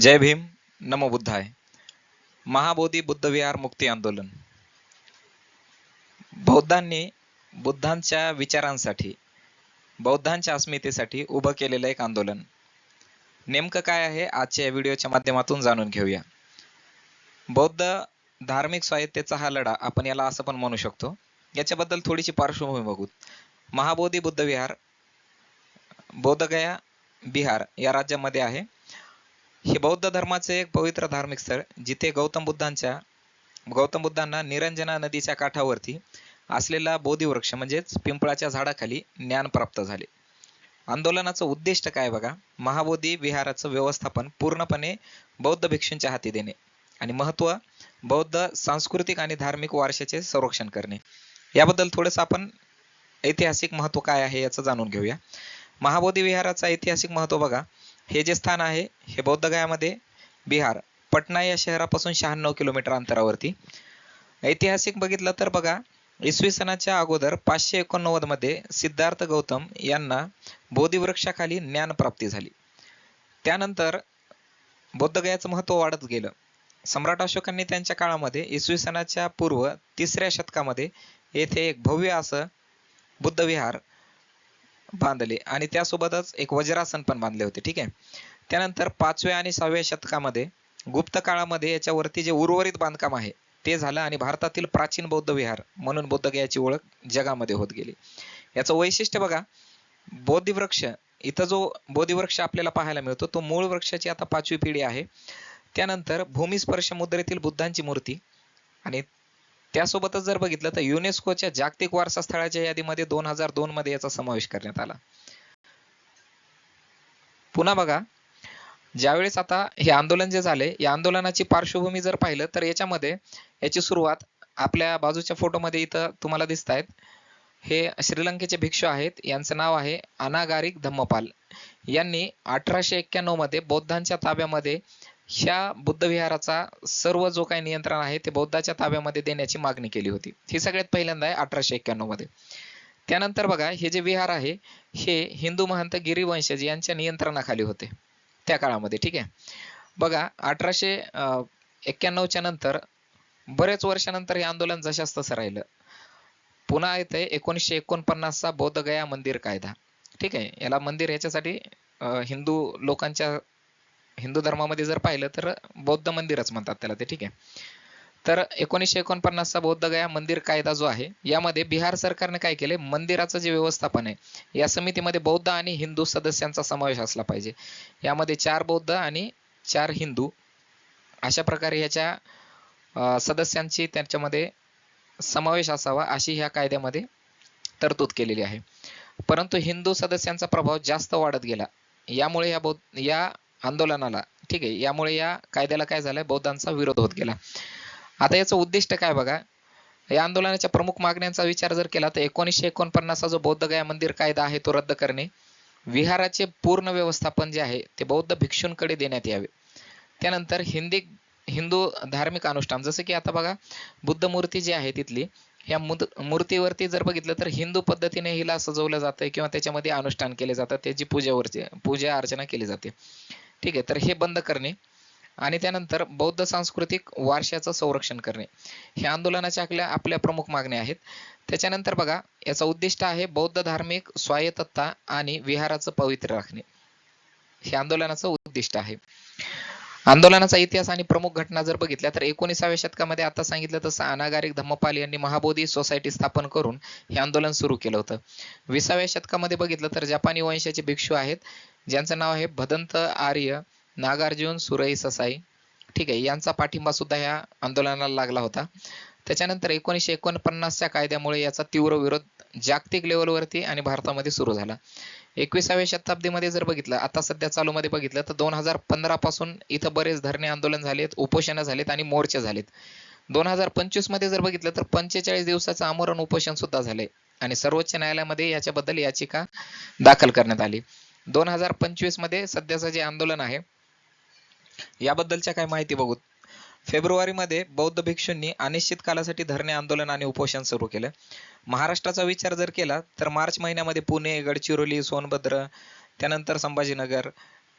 जय भीम नमो बुद्धाय. महाबोधी बुद्ध विहार मुक्ती आंदोलन. बौद्धांनी बुद्धांच्या विचारांसाठी बौद्धांच्या अस्मितेसाठी उभं केलेलं एक आंदोलन. नेमकं काय आहे आजच्या या व्हिडिओच्या माध्यमातून जाणून घेऊया. बौद्ध धार्मिक स्वायत्तेचा हा लढा आपण याला असं पण म्हणू शकतो. याच्याबद्दल थोडीशी पार्श्वभूमी बघू. महाबोधी बुद्ध विहार बोधगया बिहार या राज्यामध्ये आहे. हे बौद्ध धर्माचे एक पवित्र धार्मिक स्थळ जिथे गौतम बुद्धांच्या गौतम बुद्धांना निरंजना नदीच्या काठावरती असलेला बोधिवृक्ष म्हणजेच पिंपळाच्या झाडाखाली ज्ञान प्राप्त झाले. आंदोलनाचं उद्दिष्ट काय बघा? महाबोधी विहाराचं व्यवस्थापन पूर्णपणे बौद्ध भिक्षूंच्या हाती देणे आणि महत्त्व बौद्ध सांस्कृतिक आणि धार्मिक वारशाचे संरक्षण करणे. याबद्दल थोडंसं आपण ऐतिहासिक महत्त्व काय आहे याचं जाणून घेऊया. महाबोधी विहाराचं ऐतिहासिक महत्त्व बघा. हे जे स्थान आहे हे बौद्धगयामध्ये बिहार पटना या शहरापासून शहाण्णव किलोमीटर अंतरावरती. ऐतिहासिक बघितलं तर बघा इसवी सनाच्या अगोदर पाचशे एकोणनव्वदमध्ये सिद्धार्थ गौतम यांना बोधिवृक्षाखाली ज्ञान प्राप्ती झाली. त्यानंतर बौद्धगयाचं महत्त्व वाढत गेलं. सम्राट अशोकांनी त्यांच्या काळामध्ये इसवी सनाच्या पूर्व तिसऱ्या शतकामध्ये येथे एक भव्य असं बुद्ध विहार बांधले. आणि त्यासोबतच एक वज्रासन पण बांधले होते. ठीक आहे? त्यानंतर पाचव्या आणि सहाव्या शतकामध्ये गुप्त काळामध्ये याच्यावरती जे उर्वरित बांधकाम आहे ते झालं आणि भारतातील प्राचीन बौद्ध विहार म्हणून बौद्धगयाची ओळख जगामध्ये होत गेली. याचं वैशिष्ट्य बघा बोधिवृक्ष इथं जो बोधिवृक्ष आपल्याला पाहायला मिळतो तो मूळ वृक्षाची आता पाचवी पिढी आहे. त्यानंतर भूमिस्पर्श मुद्रेतील बुद्धांची मूर्ती आणि त्यासोबतच जर बघितलं तर युनेस्कोच्या जागतिक वारसा स्थळाच्या यादीमध्ये दोन हजार दोन मध्ये याचा समावेश करण्यात आला. पुन्हा बघा ज्यावेळेस आता हे आंदोलन जे झाले या आंदोलनाची पार्श्वभूमी जर पाहिलं तर याच्यामध्ये याची सुरुवात आपल्या बाजूच्या फोटोमध्ये इथं तुम्हाला दिसत आहेत हे श्रीलंकेचे भिक्षू आहेत यांचं नाव आहे अनागारिक धम्मपाल. यांनी अठराशे एक्क्याण्णवमध्ये बौद्धांच्या ताब्यामध्ये ह्या बुद्ध विहाराचा सर्व जो काही नियंत्रण आहे ते बौद्धाच्या ताब्यामध्ये देण्याची मागणी केली होती. ही सगळ्यात पहिल्यांदा आहे अठराशे एक्क्याण्णवमध्ये. त्यानंतर बघा हे जे विहार आहे हे हिंदू महंत गिरिवंशज यांच्या नियंत्रणाखाली होते त्या काळामध्ये ठीक आहे? बघा अठराशे एक्क्याण्णवच्या नंतर बरेच वर्षानंतर हे आंदोलन जशास तसं राहिलं. पुन्हा येते एकोणीसशे एकोणपन्नासचा बौद्धगया मंदिर कायदा ठीक आहे? याला मंदिर ह्याच्यासाठी हिंदू लोकांच्या हिंदू धर्मामध्ये जर पाहिलं तर बौद्ध मंदिरच म्हणतात त्याला ते ठीक आहे. तर एकोणीसशे एकोणपन्नासचा बौद्धगया मंदिर कायदा जो आहे यामध्ये बिहार सरकारने काय केले मंदिराचं जे व्यवस्थापन आहे या समितीमध्ये बौद्ध आणि हिंदू सदस्यांचा समावेश असला पाहिजे. यामध्ये चार बौद्ध आणि चार हिंदू अशा प्रकारे ह्याच्या सदस्यांची त्यांच्यामध्ये समावेश असावा अशी ह्या कायद्यामध्ये तरतूद केलेली आहे. परंतु हिंदू सदस्यांचा प्रभाव जास्त वाढत गेला. यामुळे या बौद्ध या आंदोलनाला. ठीक आहे यामुळे या कायद्याला काय झालंय? बौद्धांचा विरोध होत गेला. आता याचं उद्दिष्ट काय बघा? या आंदोलनाच्या प्रमुख मागण्यांचा विचार जर केला तर एकोणीसशे एकोणपन्नासचा जो बौद्धगया मंदिर कायदा आहे तो रद्द करणे विहाराचे पूर्ण व्यवस्थापन जे आहे ते बौद्ध भिक्षूंकडे देण्यात यावे. त्यानंतर हिंदी हिंदू धार्मिक अनुष्ठान जसं की आता बघा बुद्ध मूर्ती जी आहे तिथली या मूर्तीवरती जर बघितलं तर हिंदू पद्धतीने हिला सजवलं जातं किंवा त्याच्यामध्ये अनुष्ठान केले जातं त्याची पूजेवरची पूजा अर्चना केली जाते. ठीक आहे तर हे बंद करणे आणि त्यानंतर बौद्ध सांस्कृतिक वारशाचं संरक्षण करणे. हे आंदोलनाच्या आपल्या आपल्या प्रमुख मागण्या आहेत. त्याच्यानंतर बघा याचं उद्दिष्ट आहे बौद्ध धार्मिक स्वायत्तता आणि विहाराचं पवित्र राखणे. हे आंदोलनाचं उद्दिष्ट आहे. आंदोलनाचा इतिहास आणि प्रमुख घटना जर बघितल्या तर एकोणीसाव्या शतकामध्ये आता सांगितलं तसं अनागारिक धम्मपाल यांनी महाबोधी सोसायटी स्थापन करून हे आंदोलन सुरू केलं होतं. विसाव्या शतकामध्ये बघितलं तर जपानी वंशाचे भिक्षू आहेत. ज्यांचं नाव आहे भदंत आर्य नागार्जुन सुरई ससाई. ठीक आहे यांचा पाठिंबा सुद्धा ह्या आंदोलनाला लागला होता. त्याच्यानंतर एकोणीसशे एकोणपन्नासच्या कायद्यामुळे याचा तीव्र विरोध जागतिक लेवलवरती आणि भारतामध्ये सुरू झाला. एकविसाव्या शताब्दीमध्ये जर बघितलं आता सध्या चालूमध्ये बघितलं तर दोन हजार पंधरा पासून इथं बरेच धरणे आंदोलन झालेत उपोषणं झालेत आणि मोर्चे झालेत. दोन हजार पंचवीसमध्ये जर बघितलं तर पंचेचाळीस दिवसाचं आमरण उपोषण सुद्धा झालंय. आणि सर्वोच्च न्यायालयामध्ये याच्याबद्दल याचिका दाखल करण्यात आली. दोन हजार पंचवीसमध्ये सध्याचं जे आंदोलन आहे याबद्दलच्या काय माहिती बघू फेब्रुवारीमध्ये बौद्ध भिक्षूंनी अनिश्चित कालासाठी धरणे आंदोलन आणि उपोषण सुरू केलं. महाराष्ट्राचा विचार जर केला तर मार्च महिन्यामध्ये पुणे गडचिरोली सोनभद्र त्यानंतर संभाजीनगर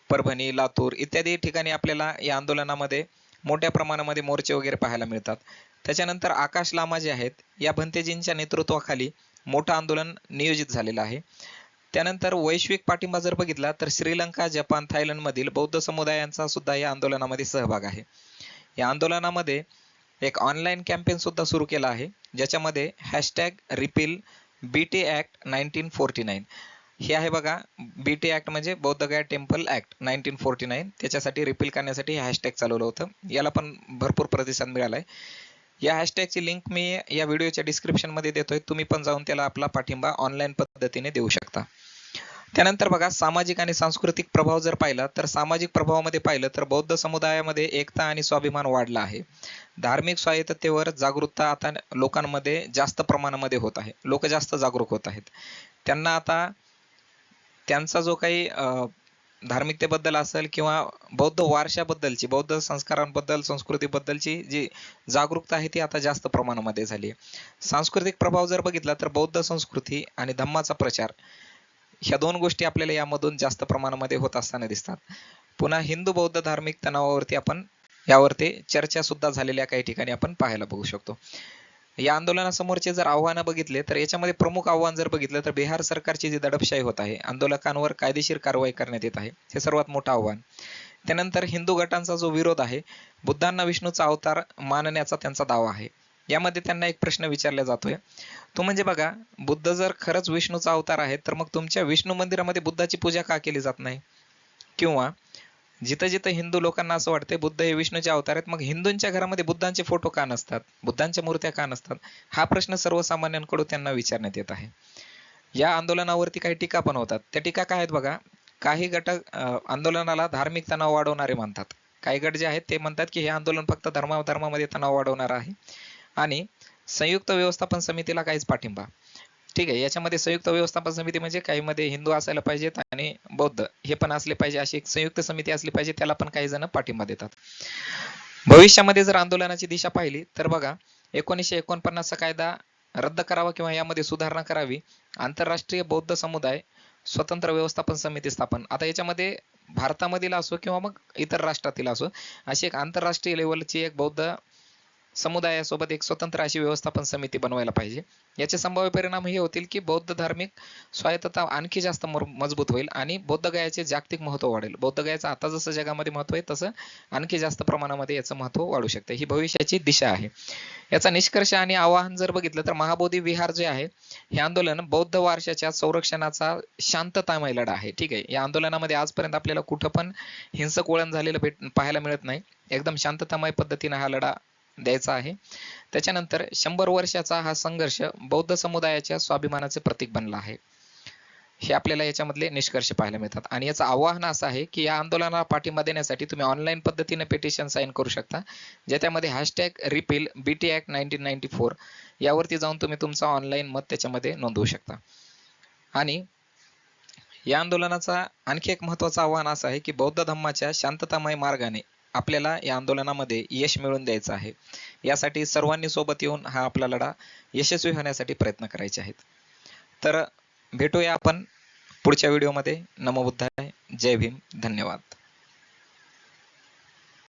परभणी लातूर इत्यादी ठिकाणी आपल्याला या आंदोलनामध्ये मोठ्या प्रमाणामध्ये मोर्चे वगैरे पाहायला मिळतात. त्याच्यानंतर आकाश लामा जे आहेत या भंतेजींच्या नेतृत्वाखाली मोठं आंदोलन नियोजित झालेलं आहे. त्यानंतर वैश्विक पाठिंबा जर बघितला तर श्रीलंका जपान थायलंड मधील बौद्ध समुदायांचा सुद्धा या आंदोलनामध्ये सहभाग आहे. या आंदोलनामध्ये एक ऑनलाईन कॅम्पेन सुद्धा सुरू केला आहे ज्याच्यामध्ये hashtag repeal B T act nineteen forty nine हे आहे बघा बी टी ॲक्ट म्हणजे Bodhgaya temple act nineteen forty nine त्याच्यासाठी रिपील करण्यासाठी हॅशटॅग चालवलं होतं. याला पण भरपूर प्रतिसाद मिळाला आहे या हॅशटॅगची लिंक मी या व्हिडिओच्या डिस्क्रिप्शनमध्ये देतोय. तुम्ही पण जाऊन त्याला आपला पाठिंबा ऑनलाईन पद्धतीने देऊ शकता. त्यानंतर बघा सामाजिक आणि सांस्कृतिक प्रभाव जर पाहिला तर सामाजिक प्रभावामध्ये पाहिलं तर बौद्ध समुदायामध्ये एकता आणि स्वाभिमान वाढला आहे. धार्मिक स्वायत्ततेवर जागरूकता आता लोकांमध्ये जास्त प्रमाणामध्ये होत आहे. लोक जास्त जागरूक होत आहेत. त्यांना आता त्यांचा जो काही अं, धार्मिकतेबद्दल असेल किंवा बौद्ध वारशाबद्दलची बौद्ध संस्कारांबद्दल संस्कृतीबद्दलची जी जागरूकता आहे ती आता जास्त प्रमाणामध्ये झाली आहे. सांस्कृतिक प्रभाव जर बघितला तर बौद्ध संस्कृती आणि धम्माचा प्रचार ह्या दोन गोष्टी आपल्याला यामधून जास्त प्रमाणामध्ये होत असताना दिसतात. पुन्हा हिंदू बौद्ध धार्मिक तणावावरती आपण यावरती चर्चा सुद्धा झालेल्या काही ठिकाणी आपण पाहायला बघू शकतो. या आंदोलनासमोरचे जर आव्हानं बघितले तर याच्यामध्ये प्रमुख आव्हान जर बघितलं तर बिहार सरकारची जी दडपशाही होत आहे आंदोलकांवर कायदेशीर कारवाई करण्यात येत आहे. हे सर्वात मोठं आव्हान. त्यानंतर हिंदू गटांचा जो विरोध आहे बुद्धांना विष्णूचा अवतार मानण्याचा त्यांचा दावा आहे. यामध्ये त्यांना एक प्रश्न विचारला जातोय. तो म्हणजे बघा बुद्ध जर खरंच विष्णूचा अवतार आहे तर मग तुमच्या विष्णू मंदिरामध्ये बुद्धाची पूजा का केली जात नाही? किंवा जिथं जिथं हिंदू लोकांना असं वाटते बुद्ध हे विष्णूचे अवतार आहेत मग हिंदूंच्या घरामध्ये बुद्धांचे फोटो का नसतात? बुद्धांच्या मूर्त्या का नसतात? हा प्रश्न सर्वसामान्यांकडून त्यांना विचारण्यात येत आहे. या आंदोलनावरती काही टीका पण होतात. त्या टीका काय आहेत बघा? काही गट आंदोलनाला धार्मिक तणाव वाढवणारे म्हणतात. काही गट जे आहेत ते म्हणतात की हे आंदोलन फक्त धर्मा धर्मामध्ये तणाव वाढवणार आहे. आणि संयुक्त व्यवस्थापन समितीला काहीच पाठिंबा. ठीक आहे याच्यामध्ये संयुक्त व्यवस्थापन समिती म्हणजे काही मध्ये हिंदू असायला पाहिजेत आणि बौद्ध हे पण असले पाहिजे अशी एक संयुक्त समिती असली पाहिजे त्याला पण काही जण पाठिंबा देतात. भविष्यामध्ये जर आंदोलनाची दिशा पाहिली तर बघा एकोणीसशे एकोणपन्नासचा कायदा रद्द करावा किंवा यामध्ये सुधारणा करावी आंतरराष्ट्रीय बौद्ध समुदाय स्वतंत्र व्यवस्थापन समिती स्थापन. आता याच्यामध्ये भारतामधील असो किंवा मग इतर राष्ट्रातील असो अशी एक आंतरराष्ट्रीय लेवलची एक बौद्ध समुदायासोबत एक स्वतंत्र अशी व्यवस्थापन समिती बनवायला पाहिजे. याचे संभाव्य परिणाम हे होतील की बौद्ध धार्मिक स्वायत्तता आणखी जास्त मजबूत होईल आणि बौद्ध गयाचे जागतिक महत्त्व वाढेल. बौद्ध गयाचं आता जसं जगामध्ये महत्त्व आहे तसं आणखी जास्त प्रमाणामध्ये याचं महत्त्व वाढू शकते. ही भविष्याची दिशा आहे. याचा निष्कर्ष आणि आवाहन जर बघितलं तर महाबोधी विहार जे आहे हे आंदोलन बौद्ध वारशाच्या संरक्षणाचा शांततामय लढा आहे. ठीक आहे या आंदोलनामध्ये आजपर्यंत आपल्याला कुठं पण हिंसक वळण झालेलं भेट पाहायला मिळत नाही. एकदम शांततामय पद्धतीने हा लढा द्यायचा आहे. त्याच्यानंतर शंभर वर्षाचा हा संघर्ष बौद्ध समुदायाच्या स्वाभिमानाचे प्रतीक बनला आहे. हे आपल्याला याच्यामधले निष्कर्ष पाहायला मिळतात. आणि याचं आव्हान असं आहे की या आंदोलनाला पाठिंबा देण्यासाठी तुम्ही ऑनलाईन पद्धतीने पेटिशन साईन करू शकता. ज्याच्यामध्ये hashtag repeal B T act nineteen ninety four यावरती जाऊन तुम्ही तुमचा ऑनलाईन मत त्याच्यामध्ये नोंदवू शकता. आणि या आंदोलनाचा आणखी एक महत्वाचं आव्हान असं आहे की बौद्ध धम्माच्या शांततामय मार्गाने आपल्याला या आंदोलनामध्ये यश मिळवून द्यायचं आहे. यासाठी सर्वांनी सोबत येऊन हा आपला लढा यशस्वी होण्यासाठी प्रयत्न करायचे आहेत. तर भेटूया आपण पुढच्या व्हिडिओमध्ये. नमो बुद्धाय. जय भीम. धन्यवाद.